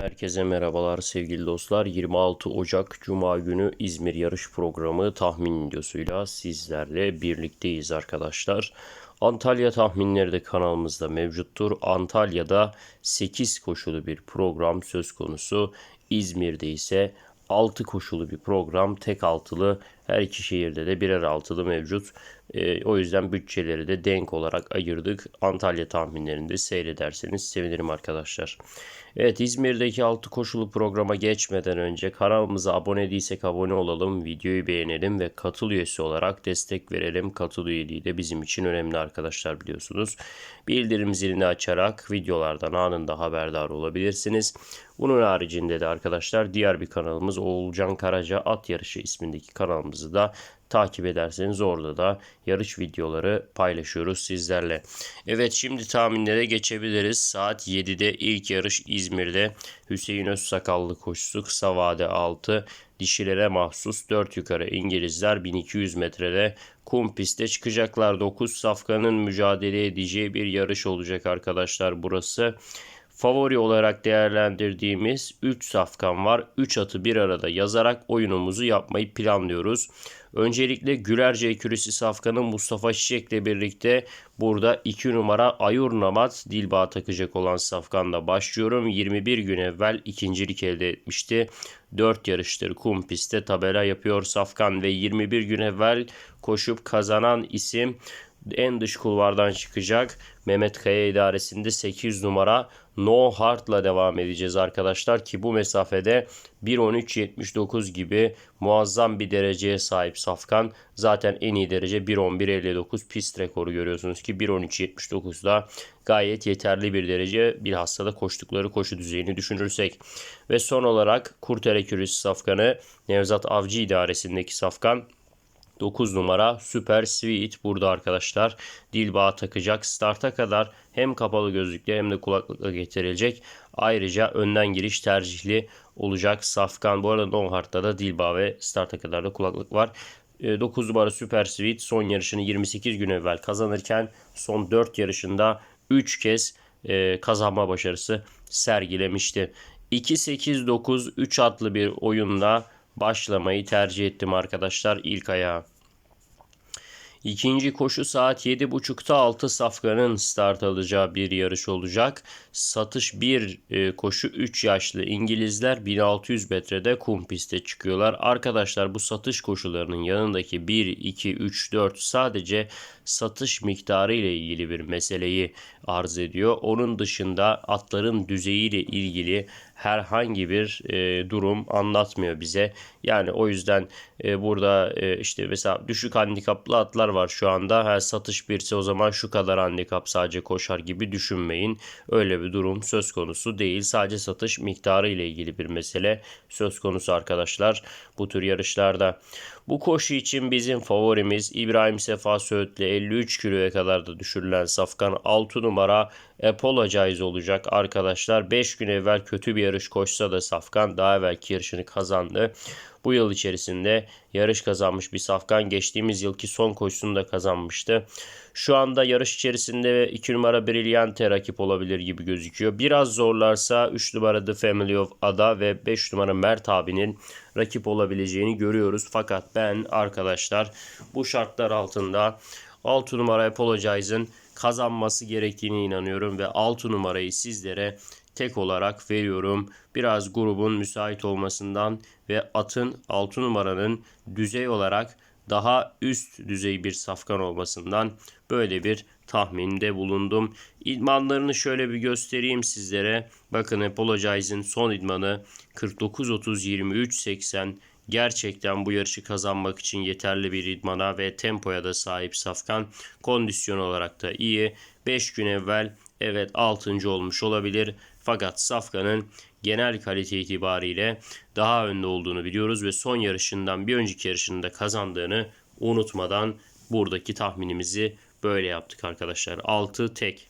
Herkese merhabalar sevgili dostlar. 26 Ocak Cuma günü İzmir yarış programı tahmin videosuyla sizlerle birlikteyiz arkadaşlar. Antalya tahminleri de kanalımızda mevcuttur. Antalya'da 8 koşulu bir program söz konusu. İzmir'de ise 6 koşulu bir program tek altılı her iki şehirde de birer altılı mevcut. Ee, o yüzden bütçeleri de denk olarak ayırdık. Antalya tahminlerinde seyrederseniz sevinirim arkadaşlar. Evet İzmir'deki 6 koşulu programa geçmeden önce kanalımıza abone değilsek abone olalım, videoyu beğenelim ve katıl üyesi olarak destek verelim. Katıl üyeliği de bizim için önemli arkadaşlar biliyorsunuz. Bildirim zilini açarak videolardan anında haberdar olabilirsiniz. Bunun haricinde de arkadaşlar diğer bir kanalımız Oğulcan Karaca At Yarışı ismindeki kanalımızı da takip ederseniz orada da yarış videoları paylaşıyoruz sizlerle. Evet şimdi tahminlere geçebiliriz. Saat 7'de ilk yarış İzmir'de Hüseyin Özsakallı koşusu kısa vade 6 dişilere mahsus 4 yukarı İngilizler 1200 metrede kum pistte çıkacaklar. 9 safkanın mücadele edeceği bir yarış olacak arkadaşlar burası favori olarak değerlendirdiğimiz 3 safkan var. 3 atı bir arada yazarak oyunumuzu yapmayı planlıyoruz. Öncelikle Gülerce ekürisi safkanın Mustafa Çiçek'le birlikte burada 2 numara Ayur Namat Dilba takacak olan safkanla başlıyorum. 21 gün evvel ikincilik elde etmişti. 4 yarıştır kum pistte tabela yapıyor safkan ve 21 gün evvel koşup kazanan isim en dış kulvardan çıkacak. Mehmet Kaya idaresinde 8 numara No Heart'la devam edeceğiz arkadaşlar ki bu mesafede 1.13.79 gibi muazzam bir dereceye sahip Safkan. Zaten en iyi derece 1.11.59 pist rekoru görüyorsunuz ki 1.13.79'da gayet yeterli bir derece bilhassa da koştukları koşu düzeyini düşünürsek. Ve son olarak Kurtere Kürüsü Safkan'ı Nevzat Avcı idaresindeki Safkan 9 numara Super Sweet burada arkadaşlar. Dil bağı takacak. Starta kadar hem kapalı gözlükle hem de kulaklıkla getirilecek. Ayrıca önden giriş tercihli olacak. Safkan bu arada Donhart'ta da dil bağı ve starta kadar da kulaklık var. 9 e, numara Super Sweet son yarışını 28 gün evvel kazanırken son 4 yarışında 3 kez e, kazanma başarısı sergilemişti. 2-8-9-3 adlı bir oyunda başlamayı tercih ettim arkadaşlar ilk ayağa. İkinci koşu saat 7.30'da 6 safkanın start alacağı bir yarış olacak. Satış 1 e, koşu 3 yaşlı İngilizler 1600 metrede kum piste çıkıyorlar. Arkadaşlar bu satış koşularının yanındaki 1, 2, 3, 4 sadece satış miktarı ile ilgili bir meseleyi arz ediyor. Onun dışında atların düzeyiyle ilgili herhangi bir e, durum anlatmıyor bize. Yani o yüzden e, burada e, işte mesela düşük handikaplı atlar var şu anda. Her satış birse o zaman şu kadar handikap sadece koşar gibi düşünmeyin. Öyle bir durum söz konusu değil. Sadece satış miktarı ile ilgili bir mesele söz konusu arkadaşlar bu tür yarışlarda. Bu koşu için bizim favorimiz İbrahim Sefa Söğüt'le 53 kiloya kadar da düşürülen Safkan 6 numara Apologize olacak arkadaşlar. 5 gün evvel kötü bir yarış koşsa da Safkan daha evvelki yarışını kazandı. Bu yıl içerisinde yarış kazanmış bir Safkan geçtiğimiz yılki son koşusunu da kazanmıştı. Şu anda yarış içerisinde 2 numara Brillante rakip olabilir gibi gözüküyor. Biraz zorlarsa 3 numara The Family of Ada ve 5 numara Mert abinin rakip olabileceğini görüyoruz. Fakat ben arkadaşlar bu şartlar altında 6 numara Apologize'ın kazanması gerektiğine inanıyorum ve 6 numarayı sizlere tek olarak veriyorum. Biraz grubun müsait olmasından ve atın 6 numaranın düzey olarak daha üst düzey bir safkan olmasından böyle bir tahminde bulundum. İdmanlarını şöyle bir göstereyim sizlere. Bakın Apologize'in son idmanı 49-30-23-80 gerçekten bu yarışı kazanmak için yeterli bir idmana ve tempoya da sahip Safkan. Kondisyon olarak da iyi. 5 gün evvel evet 6. olmuş olabilir. Fakat Safkan'ın genel kalite itibariyle daha önde olduğunu biliyoruz ve son yarışından bir önceki yarışında kazandığını unutmadan buradaki tahminimizi böyle yaptık arkadaşlar. 6 tek.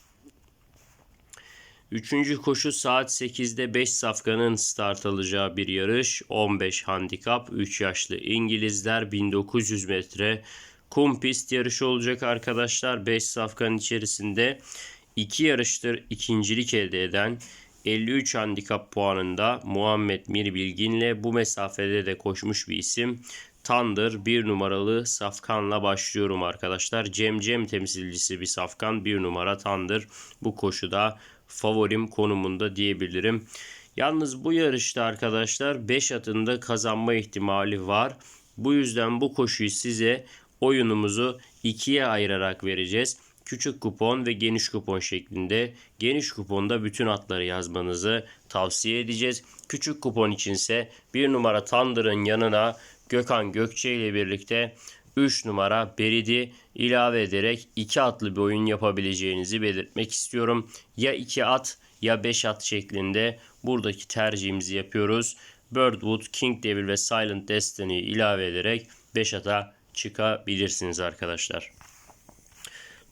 Üçüncü koşu saat 8'de 5 safkanın start alacağı bir yarış. 15 handikap 3 yaşlı İngilizler 1900 metre kum pist yarışı olacak arkadaşlar. 5 safkanın içerisinde 2 yarıştır ikincilik elde eden 53 handikap puanında Muhammed Mir Bilgin'le bu mesafede de koşmuş bir isim. Thunder bir numaralı safkanla başlıyorum arkadaşlar. Cem Cem temsilcisi bir safkan bir numara Thunder bu koşuda favorim konumunda diyebilirim. Yalnız bu yarışta arkadaşlar 5 atında kazanma ihtimali var. Bu yüzden bu koşuyu size oyunumuzu ikiye ayırarak vereceğiz. Küçük kupon ve geniş kupon şeklinde. Geniş kuponda bütün atları yazmanızı tavsiye edeceğiz. Küçük kupon içinse bir numara Thunder'ın yanına Gökhan Gökçe ile birlikte 3 numara Beridi ilave ederek 2 atlı bir oyun yapabileceğinizi belirtmek istiyorum. Ya 2 at ya 5 at şeklinde buradaki tercihimizi yapıyoruz. Birdwood, King Devil ve Silent Destiny ilave ederek 5 ata çıkabilirsiniz arkadaşlar.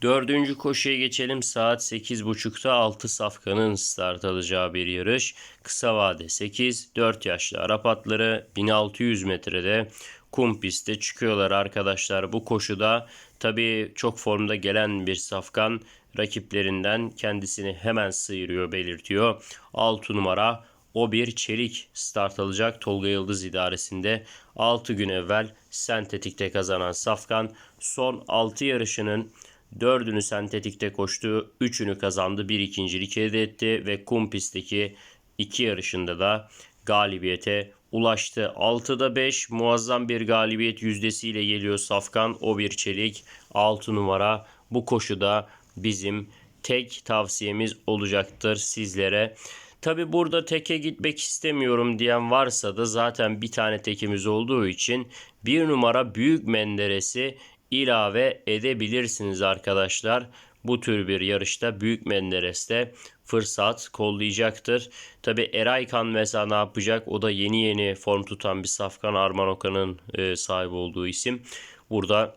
Dördüncü koşuya geçelim. Saat 8.30'da 6 safkanın start alacağı bir yarış. Kısa vade 8, 4 yaşlı Arap atları 1600 metrede kum pistte çıkıyorlar arkadaşlar. Bu koşuda tabii çok formda gelen bir safkan rakiplerinden kendisini hemen sıyırıyor belirtiyor. 6 numara o bir çelik start alacak Tolga Yıldız idaresinde 6 gün evvel sentetikte kazanan Safkan son 6 yarışının Dördünü sentetikte koştu. Üçünü kazandı. Bir ikincilik elde etti ve kum pistteki iki yarışında da galibiyete ulaştı. 6'da 5 muazzam bir galibiyet yüzdesiyle geliyor Safkan. O bir çelik 6 numara bu koşuda bizim tek tavsiyemiz olacaktır sizlere. Tabi burada teke gitmek istemiyorum diyen varsa da zaten bir tane tekimiz olduğu için bir numara Büyük Menderes'i ilave edebilirsiniz arkadaşlar. Bu tür bir yarışta Büyük Menderes'te fırsat kollayacaktır. Tabi Eraykan mesela ne yapacak? O da yeni yeni form tutan bir Safkan Arman Okan'ın e, sahibi olduğu isim. Burada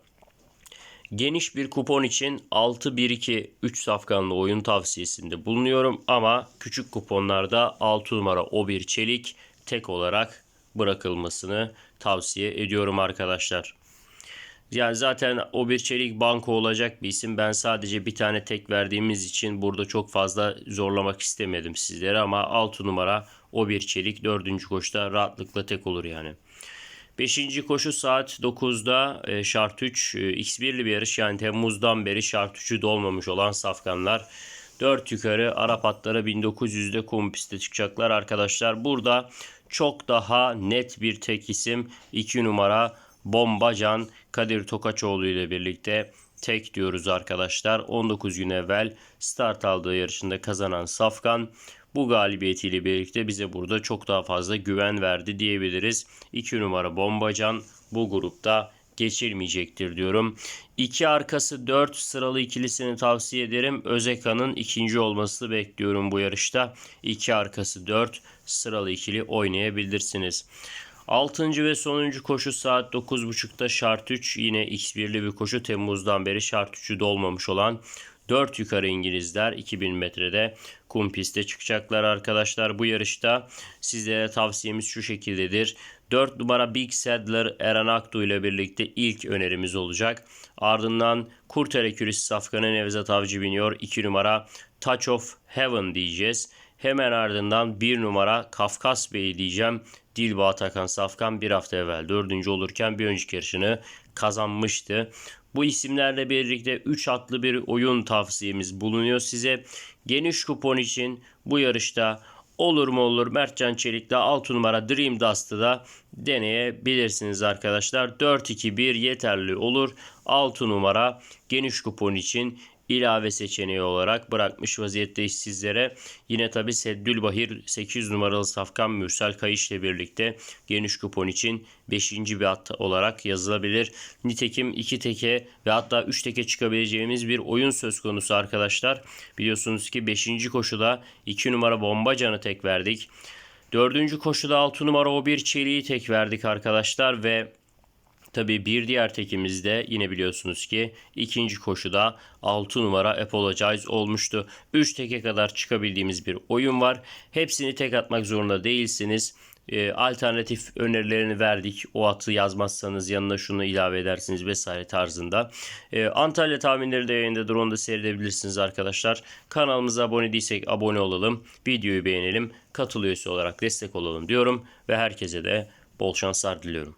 geniş bir kupon için 6-1-2-3 safkanlı oyun tavsiyesinde bulunuyorum. Ama küçük kuponlarda 6 numara o bir çelik tek olarak bırakılmasını tavsiye ediyorum arkadaşlar. Yani zaten o bir çelik banko olacak bir isim. Ben sadece bir tane tek verdiğimiz için burada çok fazla zorlamak istemedim sizlere ama 6 numara o bir çelik 4. koşta rahatlıkla tek olur yani. 5. koşu saat 9'da e, şart 3 e, X1'li bir yarış yani Temmuz'dan beri şart 3'ü dolmamış olan safkanlar 4 yukarı Arap atları 1900'de kum piste çıkacaklar arkadaşlar. Burada çok daha net bir tek isim 2 numara Bombacan Kadir Tokaçoğlu ile birlikte tek diyoruz arkadaşlar. 19 gün evvel start aldığı yarışında kazanan Safkan bu galibiyetiyle birlikte bize burada çok daha fazla güven verdi diyebiliriz. 2 numara Bombacan bu grupta geçilmeyecektir diyorum. İki arkası 4 sıralı ikilisini tavsiye ederim. Özeka'nın ikinci olmasını bekliyorum bu yarışta. İki arkası 4 sıralı ikili oynayabilirsiniz. Altıncı ve sonuncu koşu saat 9.30'da şart 3 yine X1'li bir koşu Temmuz'dan beri şart 3'ü dolmamış olan 4 yukarı İngilizler 2000 metrede kum piste çıkacaklar arkadaşlar. Bu yarışta sizlere tavsiyemiz şu şekildedir. 4 numara Big Saddler Eren Aktu ile birlikte ilk önerimiz olacak. Ardından Kurtere Kürisi Safkan'ı Nevzat Avcı biniyor. 2 numara Touch of Heaven diyeceğiz. Hemen ardından 1 numara Kafkas Bey diyeceğim. Dilba Atakan Safkan bir hafta evvel dördüncü olurken bir önceki yarışını kazanmıştı. Bu isimlerle birlikte 3 atlı bir oyun tavsiyemiz bulunuyor size. Geniş kupon için bu yarışta olur mu olur Mertcan Çelik'le 6 numara Dream Dust'ı da deneyebilirsiniz arkadaşlar. 4-2-1 yeterli olur. 6 numara geniş kupon için ilave seçeneği olarak bırakmış vaziyetteyiz sizlere. Yine tabi Seddülbahir 8 numaralı Safkan Mürsel Kayış ile birlikte geniş kupon için 5. bir at olarak yazılabilir. Nitekim 2 teke ve hatta 3 teke çıkabileceğimiz bir oyun söz konusu arkadaşlar. Biliyorsunuz ki 5. koşuda 2 numara Bombacan'ı tek verdik. 4. koşuda 6 numara o bir çeliği tek verdik arkadaşlar ve Tabi bir diğer tekimizde yine biliyorsunuz ki ikinci koşuda 6 numara Apologize olmuştu. 3 teke kadar çıkabildiğimiz bir oyun var. Hepsini tek atmak zorunda değilsiniz. e, alternatif önerilerini verdik. O atı yazmazsanız yanına şunu ilave edersiniz vesaire tarzında. E, Antalya tahminleri de yayındadır. Onu da seyredebilirsiniz arkadaşlar. Kanalımıza abone değilsek abone olalım. Videoyu beğenelim. Katıl olarak destek olalım diyorum. Ve herkese de bol şanslar diliyorum.